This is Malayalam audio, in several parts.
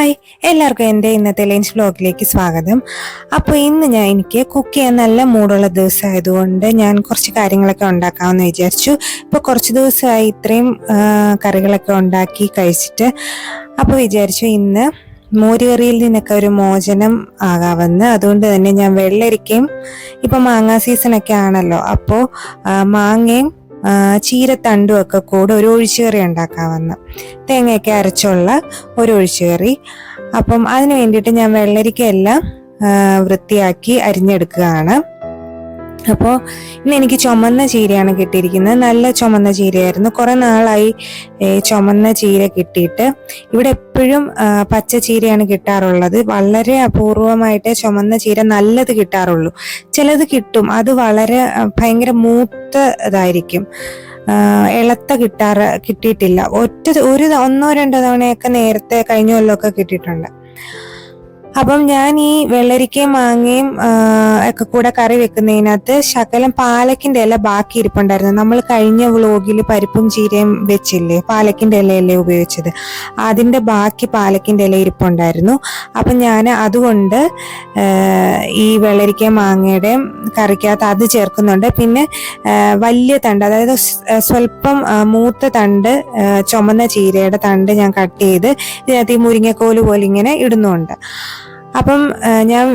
ഹായ് എല്ലാവർക്കും എന്റെ ഇന്നത്തെ ലഞ്ച് ബ്ലോഗിലേക്ക് സ്വാഗതം. അപ്പോൾ ഇന്ന് ഞാൻ എനിക്ക് കുക്ക് ചെയ്യാൻ നല്ല മൂടുള്ള ദിവസമായതുകൊണ്ട് ഞാൻ കുറച്ച് കാര്യങ്ങളൊക്കെ ഉണ്ടാക്കാമെന്ന് വിചാരിച്ചു. ഇപ്പോൾ കുറച്ച് ദിവസമായി ഇത്രയും കറികളൊക്കെ ഉണ്ടാക്കി കഴിച്ചിട്ട് അപ്പോൾ വിചാരിച്ചു ഇന്ന് മോരുകറിയിൽ നിന്നൊക്കെ ഒരു മോചനം ആകാമെന്ന്. അതുകൊണ്ട് തന്നെ ഞാൻ വെള്ളരിക്കയും ഇപ്പം മാങ്ങാ സീസണൊക്കെ ആണല്ലോ അപ്പോൾ മാങ്ങയും ചീരത്തണ്ടും ഒക്കെ കൂടെ ഒരു ഒഴിച്ചുകറി ഉണ്ടാക്കാമെന്ന് തേങ്ങയൊക്കെ അരച്ചുള്ള ഒരു ഒഴിച്ചുകറി. അപ്പം അതിന് വേണ്ടിയിട്ട് ഞാൻ വെള്ളരിക്കയെല്ലാം വൃത്തിയാക്കി അരിഞ്ഞെടുക്കുകയാണ്. അപ്പോൾ ഇന്ന് എനിക്ക് ചുമന്ന ചീരയാണ് കിട്ടിയിരിക്കുന്നത്. നല്ല ചുമന്ന ചീരയായിരുന്നു. കുറേ നാളായി ചുമന്ന ചീര കിട്ടിയിട്ട്. ഇവിടെ എപ്പോഴും പച്ച ചീരയാണ് കിട്ടാറുള്ളത്. വളരെ അപൂർവമായിട്ട് ചുമന്ന ചീര നല്ലത് കിട്ടാറുള്ളൂ. ചിലത് കിട്ടും. അത് വളരെ ഭയങ്കര മൂത്ത ഇതായിരിക്കും ഇളത്ത കിട്ടാറ് കിട്ടിയിട്ടില്ല. ഒറ്റ ഒരു ഒന്നോ രണ്ടോ തവണയൊക്കെ നേരത്തെ കഴിഞ്ഞ കൊല്ലമൊക്കെ കിട്ടിയിട്ടുണ്ട്. അപ്പം ഞാൻ ഈ വെള്ളരിക്കയും മാങ്ങയും ഒക്കെ കൂടെ കറി വെക്കുന്നതിനകത്ത് ശകലം പാലക്കിന്റെ ഇല ബാക്കി ഇരിപ്പുണ്ടായിരുന്നു. നമ്മൾ കഴിഞ്ഞ വ്ളോഗിൽ പരിപ്പും ചീരയും വെച്ചില്ലേ? പാലക്കിന്റെ ഇലയല്ലേ ഉപയോഗിച്ചത്. അതിന്റെ ബാക്കി പാലക്കിന്റെ ഇല ഇരിപ്പുണ്ടായിരുന്നു. അപ്പം ഞാൻ അതുകൊണ്ട് ഈ വെള്ളരിക്കയും മാങ്ങയുടെ കറിക്കകത്ത് അത് ചേർക്കുന്നുണ്ട്. പിന്നെ വലിയ തണ്ട് അതായത് സ്വല്പം മൂത്ത തണ്ട് ചുമന്ന ചീരയുടെ തണ്ട് ഞാൻ കട്ട് ചെയ്ത് ഇതിനകത്ത് ഈ മുരിങ്ങക്കോൽ പോലെ ഇങ്ങനെ ഇടുന്നുണ്ട്. അപ്പം ഞാൻ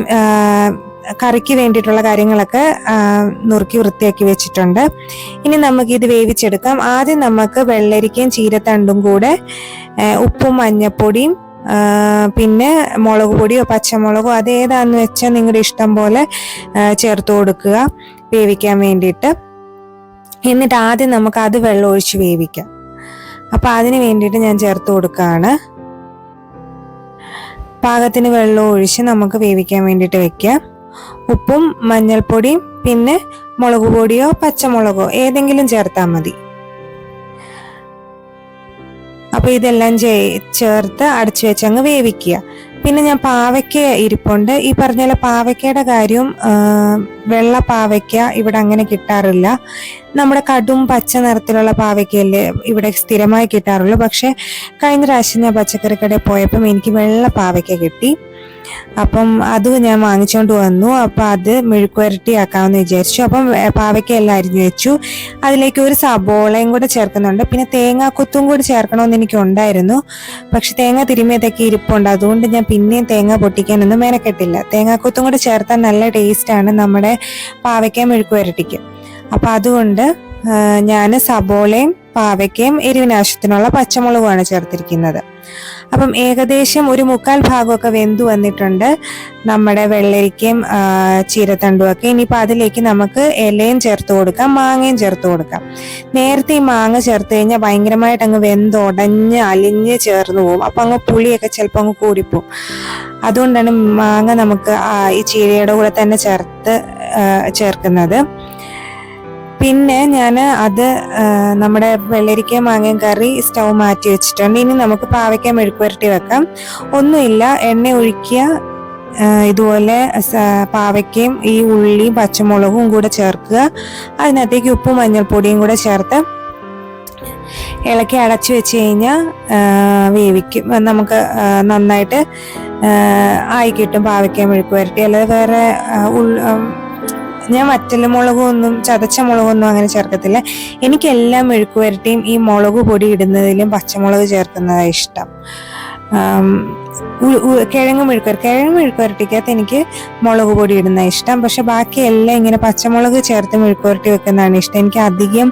കറിക്ക് വേണ്ടിയിട്ടുള്ള കാര്യങ്ങളൊക്കെ നുറുക്കി വൃത്തിയാക്കി വെച്ചിട്ടുണ്ട്. ഇനി നമുക്ക് ഇത് വേവിച്ചെടുക്കാം. ആദ്യം നമുക്ക് വെള്ളരിക്കയും ചീരത്തണ്ടും കൂടെ ഉപ്പും മഞ്ഞപ്പൊടിയും പിന്നെ മുളക് പൊടിയോ പച്ചമുളകോ അതേതാന്ന് വെച്ചാൽ നിങ്ങളുടെ ഇഷ്ടം പോലെ ചേർത്ത് കൊടുക്കുക വേവിക്കാൻ വേണ്ടിയിട്ട്. എന്നിട്ട് ആദ്യം നമുക്ക് അത് വെള്ളം ഒഴിച്ച് വേവിക്കാം. അപ്പൊ അതിന് വേണ്ടിയിട്ട് ഞാൻ ചേർത്ത് കൊടുക്കുകയാണ്. പാകത്തിന് വെള്ളം ഒഴിച്ച് നമുക്ക് വേവിക്കാൻ വേണ്ടിയിട്ട് വെക്കാം ഉപ്പും മഞ്ഞൾപ്പൊടിയും പിന്നെ മുളക് പൊടിയോ പച്ചമുളകോ ഏതെങ്കിലും ചേർത്താൽ മതി. അപ്പൊ ഇതെല്ലാം ചേർത്ത് അടച്ചു വെച്ചങ്ങ് വേവിക്കുക. പിന്നെ ഞാൻ പാവയ്ക്ക ഇരിപ്പുണ്ട്. ഈ പറഞ്ഞ പോലെ പാവയ്ക്കയുടെ കാര്യം വെള്ള പാവയ്ക്ക ഇവിടെ അങ്ങനെ കിട്ടാറില്ല. നമ്മുടെ കടും പച്ച നിറത്തിലുള്ള പാവയ്ക്കയല്ലേ ഇവിടെ സ്ഥിരമായി കിട്ടാറുള്ളൂ. പക്ഷെ കഴിഞ്ഞ പ്രാവശ്യം ഞാൻ പച്ചക്കറി കടയിൽ പോയപ്പം എനിക്ക് വെള്ള പാവയ്ക്ക കിട്ടി. അപ്പം അത് ഞാൻ വാങ്ങിച്ചുകൊണ്ട് വന്നു. അപ്പം അത് മെഴുക്കുവരട്ടി ആക്കാമെന്ന് വിചാരിച്ചു. അപ്പം പാവയ്ക്കെല്ലാം അരിഞ്ഞു വെച്ചു. അതിലേക്ക് ഒരു സബോളയും കൂടെ ചേർക്കുന്നുണ്ട്. പിന്നെ തേങ്ങാക്കൊത്തും കൂടി ചേർക്കണമെന്ന് എനിക്ക് ഉണ്ടായിരുന്നു പക്ഷെ തേങ്ങ തിരുമ്മിയതൊക്കെ ഇരിപ്പുണ്ട്. അതുകൊണ്ട് ഞാൻ പിന്നെയും തേങ്ങ പൊട്ടിക്കാനൊന്നും മെനക്കെട്ടില്ല. തേങ്ങാക്കൊത്തും കൂടെ ചേർത്താൽ നല്ല ടേസ്റ്റാണ് നമ്മുടെ പാവയ്ക്ക മെഴുക്കുവരട്ടിക്ക്. അപ്പം അതുകൊണ്ട് ഞാൻ സബോളയും പാവയ്ക്കയും എരിവിനാവശ്യത്തിനുള്ള പച്ചമുളകുമാണ് ചേർത്തിരിക്കുന്നത്. അപ്പം ഏകദേശം ഒരു മുക്കാൽ ഭാഗമൊക്കെ വെന്തു വന്നിട്ടുണ്ട്. നമ്മുടെ വെള്ളരിക്കയും ചീരത്തണ്ടും ഒക്കെ ഇനിയിപ്പോൾ അതിലേക്ക് നമുക്ക് ഇലയും ചേർത്ത് കൊടുക്കാം മാങ്ങയും ചേർത്ത് കൊടുക്കാം. നേരത്തെ ഈ മാങ്ങ ചേർത്ത് കഴിഞ്ഞാൽ ഭയങ്കരമായിട്ട് അങ്ങ് വെന്തുടഞ്ഞ് അലിഞ്ഞ് ചേർന്ന് പോകും അപ്പം അങ്ങ് പുളിയൊക്കെ ചിലപ്പോൾ അങ്ങ് കൂടിപ്പോവും. അതുകൊണ്ടാണ് മാങ്ങ നമുക്ക് ഈ ചീരയുടെ കൂടെ തന്നെ ചേർത്ത് ചേർക്കുന്നത്. പിന്നെ ഞാൻ അത് നമ്മുടെ വെള്ളരിക്ക മാങ്ങയും കറി സ്റ്റൗ മാറ്റി വെച്ചിട്ടുണ്ട്. ഇനി നമുക്ക് പാവയ്ക്ക മെഴുക്കുവരട്ടി വെക്കാം. ഒന്നുമില്ല എണ്ണ ഒഴിക്കുക ഇതുപോലെ പാവയ്ക്കയും ഈ ഉള്ളിയും പച്ചമുളകും കൂടെ ചേർക്കുക. അതിനകത്തേക്ക് ഉപ്പും മഞ്ഞൾപ്പൊടിയും കൂടെ ചേർത്ത് ഇളക്കി അടച്ചു വെച്ച് കഴിഞ്ഞാൽ വേവിക്കും. നമുക്ക് നന്നായിട്ട് ആയി കിട്ടും പാവയ്ക്ക മെഴുക്ക് വരട്ടി അല്ലാതെ വേറെ ആ, ഞാൻ വറ്റൽ മുളകൊന്നും ചതച്ച മുളകൊന്നും അങ്ങനെ ചേർക്കത്തില്ല. എനിക്കെല്ലാം എല്ലാ വരട്ടിയും ഈ മുളക് പൊടി ഇടുന്നതിലും പച്ചമുളക് ചേർക്കുന്നതാണ് ഇഷ്ടം. കിഴങ്ങ് മെഴുക്ക് വരട്ടി കിഴങ്ങ് മെഴുക്കുവരട്ടിക്കകത്ത് എനിക്ക് മുളക് പൊടി ഇടുന്ന ഇഷ്ടം. പക്ഷെ ബാക്കി എല്ലാം ഇങ്ങനെ പച്ചമുളക് ചേർത്ത് മെഴുക്കുവരട്ടി വെക്കുന്നതാണ് ഇഷ്ടം. എനിക്ക് അധികം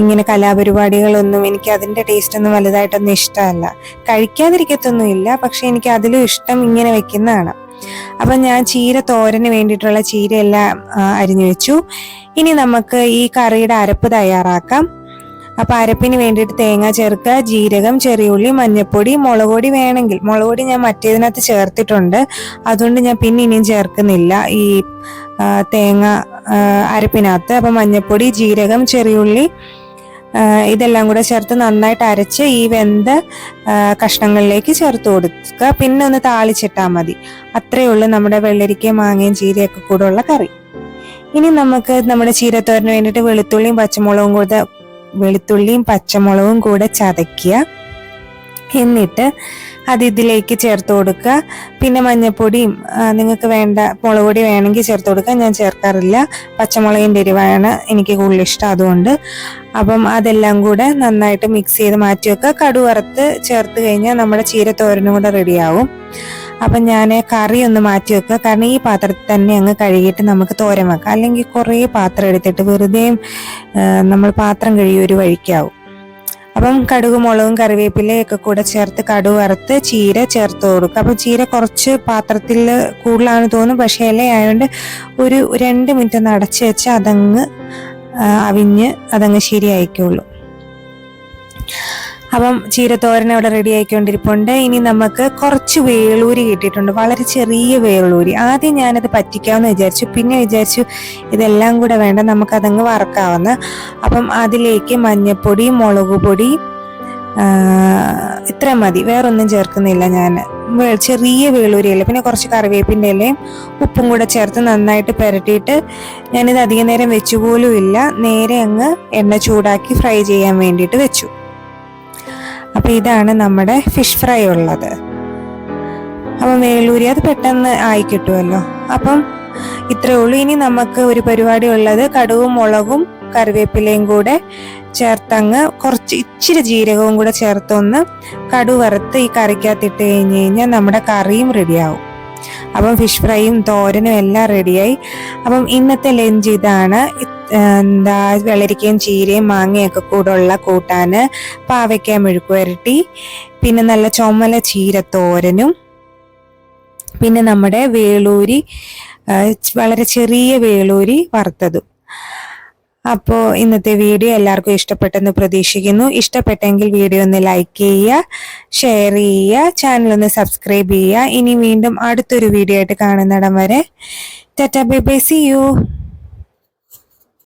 ഇങ്ങനെ കലാപരിപാടികളൊന്നും എനിക്ക് അതിന്റെ ടേസ്റ്റ് ഒന്നും വലുതായിട്ടൊന്നും ഇഷ്ടമല്ല. കഴിക്കാതിരിക്കത്തൊന്നുമില്ല പക്ഷെ എനിക്ക് അതിലും ഇഷ്ടം ഇങ്ങനെ വെക്കുന്നതാണ്. അപ്പൊ ഞാൻ ചീര തോരന് വേണ്ടിയിട്ടുള്ള ചീര എല്ലാം അരിഞ്ഞു വെച്ചു. ഇനി നമുക്ക് ഈ കറിയുടെ അരപ്പ് തയ്യാറാക്കാം. അപ്പൊ അരപ്പിന് വേണ്ടിയിട്ട് തേങ്ങ ചേർക്കുക ജീരകം ചെറിയുള്ളി മഞ്ഞപ്പൊടി മുളക് പൊടി വേണമെങ്കിൽ. മുളക് പൊടി ഞാൻ മറ്റേതിനകത്ത് ചേർത്തിട്ടുണ്ട്. അതുകൊണ്ട് ഞാൻ പിന്നെ ഇനിയും ചേർക്കുന്നില്ല. ഈ തേങ്ങ അരപ്പിനകത്ത്. അപ്പൊ മഞ്ഞപ്പൊടി ജീരകം ചെറിയുള്ളി ഇതെല്ലാം കൂടെ ചേർത്ത് നന്നായിട്ട് അരച്ച് ഈ വെന്ത കഷ്ണങ്ങളിലേക്ക് ചേർത്ത് കൊടുക്കുക. പിന്നെ ഒന്ന് താളിച്ചിട്ടാൽ മതി. അത്രയേ ഉള്ളൂ നമ്മുടെ വെള്ളരിക്കയും മാങ്ങയും ചീരയൊക്കെ കൂടെ ഉള്ള കറി. ഇനി നമുക്ക് നമ്മുടെ ചീരത്തോരന് വേണ്ടിയിട്ട് വെളുത്തുള്ളിയും പച്ചമുളകും കൂടെ വെളുത്തുള്ളിയും പച്ചമുളകും കൂടെ ചതയ്ക്കുക. എന്നിട്ട് അത് ഇതിലേക്ക് ചേർത്ത് കൊടുക്കുക. പിന്നെ മഞ്ഞൾപ്പൊടിയും നിങ്ങൾക്ക് വേണ്ട മുളക് പൊടി വേണമെങ്കിൽ ചേർത്ത് കൊടുക്കുക ഞാൻ ചേർക്കാറില്ല. പച്ചമുളകിന്റെ എരിവാണ് എനിക്ക് കൂടുതൽ ഇഷ്ടം അതുകൊണ്ട്. അപ്പം അതെല്ലാം കൂടെ നന്നായിട്ട് മിക്സ് ചെയ്ത് മാറ്റി വെക്കുക. കടു വറുത്ത് ചേർത്ത് കഴിഞ്ഞാൽ നമ്മുടെ ചീര ചീരത്തോരനും കൂടെ റെഡിയാവും അപ്പം ഞാൻ കറി ഒന്ന് മാറ്റി വെക്കുക. കാരണം ഈ പാത്രത്തിൽ തന്നെ അങ്ങ് കഴുകിയിട്ട് നമുക്ക് തോരൻ വെക്കാം. അല്ലെങ്കിൽ കുറേ പാത്രം എടുത്തിട്ട് വെറുതെ നമ്മൾ പാത്രം കഴുകി ഒരു വഴിക്കാവും. അപ്പം കടുക് മുളകും കറിവേപ്പിലയൊക്കെ കൂടെ ചേർത്ത് കടുക് വറുത്ത് ചീര ചേർത്ത് കൊടുക്കുക അപ്പം ചീര കുറച്ച് പാത്രത്തിൽ കൂടുതലാണ് തോന്നും പക്ഷേ ഇലയായതുകൊണ്ട് ഒരു രണ്ട് മിനിറ്റ് ഒന്ന് അടച്ചു വെച്ച് അതങ്ങ് അവിഞ്ഞ് അതങ്ങ് ശരിയായിക്കോളൂ. അപ്പം ചീരത്തോരൻ അവിടെ റെഡി ആയിക്കൊണ്ടിരിപ്പുണ്ട്. ഇനി നമുക്ക് കുറച്ച് വേളൂരി കിട്ടിയിട്ടുണ്ട്. വളരെ ചെറിയ വേളൂരി. ആദ്യം ഞാനത് പറ്റിക്കാമെന്ന് വിചാരിച്ചു. പിന്നെ വിചാരിച്ചു ഇതെല്ലാം കൂടെ വേണ്ട നമുക്കതങ്ങ് വറക്കാവുന്ന. അപ്പം അതിലേക്ക് മഞ്ഞപ്പൊടി മുളക് പൊടി ഇത്ര മതി. വേറൊന്നും ചേർക്കുന്നില്ല ഞാൻ. ചെറിയ വേളൂരി അല്ലേ? പിന്നെ കുറച്ച് കറിവേപ്പിന്റെ ഇലയും ഉപ്പും കൂടെ ചേർത്ത് നന്നായിട്ട് പുരട്ടിയിട്ട് ഞാനിത് അധികം നേരം വെച്ചു പോലും ഇല്ല. നേരെ അങ്ങ് എണ്ണ ചൂടാക്കി ഫ്രൈ ചെയ്യാൻ വേണ്ടിയിട്ട് വെച്ചു. അപ്പൊ ഇതാണ് നമ്മുടെ ഫിഷ് ഫ്രൈ ഉള്ളത്. അപ്പം വേളൂരി അത് പെട്ടെന്ന് ആയി കിട്ടുമല്ലോ. അപ്പം ഇത്രേ ഉള്ളൂ. ഇനി നമുക്ക് ഒരു പരിപാടി ഉള്ളത് കടുവും മുളകും കറിവേപ്പിലയും കൂടെ ചേർത്തങ്ങ് കുറച്ച് ഇച്ചിരി ജീരകവും കൂടെ ചേർത്തൊന്ന് കടു വറുത്ത് ഈ കറിക്കകത്തിട്ട് കഴിഞ്ഞ് കഴിഞ്ഞാൽ നമ്മുടെ കറിയും റെഡിയാവും. അപ്പം ഫിഷ് ഫ്രൈയും തോരനും എല്ലാം റെഡിയായി. അപ്പം ഇന്നത്തെ ലഞ്ച് ഇതാണ്. ഇത്, എന്താ വെള്ളരിക്കയും ചീരയും മാങ്ങയൊക്കെ കൂടെ ഉള്ള കൂട്ടാന് പാവയ്ക്ക മെഴുക്ക് വരട്ടി പിന്നെ നല്ല ചുമല ചീരത്തോരനും പിന്നെ നമ്മുടെ വേളൂരി വളരെ ചെറിയ വേളൂരി വറുത്തതും. അപ്പോൾ ഇന്നത്തെ വീഡിയോ എല്ലാവർക്കും ഇഷ്ടപ്പെട്ടെന്ന് പ്രതീക്ഷിക്കുന്നു. ഇഷ്ടപ്പെട്ടെങ്കിൽ വീഡിയോ ഒന്ന് ലൈക്ക് ചെയ്യുക ഷെയർ ചെയ്യുക ചാനൽ ഒന്ന് സബ്സ്ക്രൈബ് ചെയ്യുക. ഇനി വീണ്ടും അടുത്തൊരു വീഡിയോ ആയിട്ട് കാണുന്നിടം വരെ. Tata bye bye see you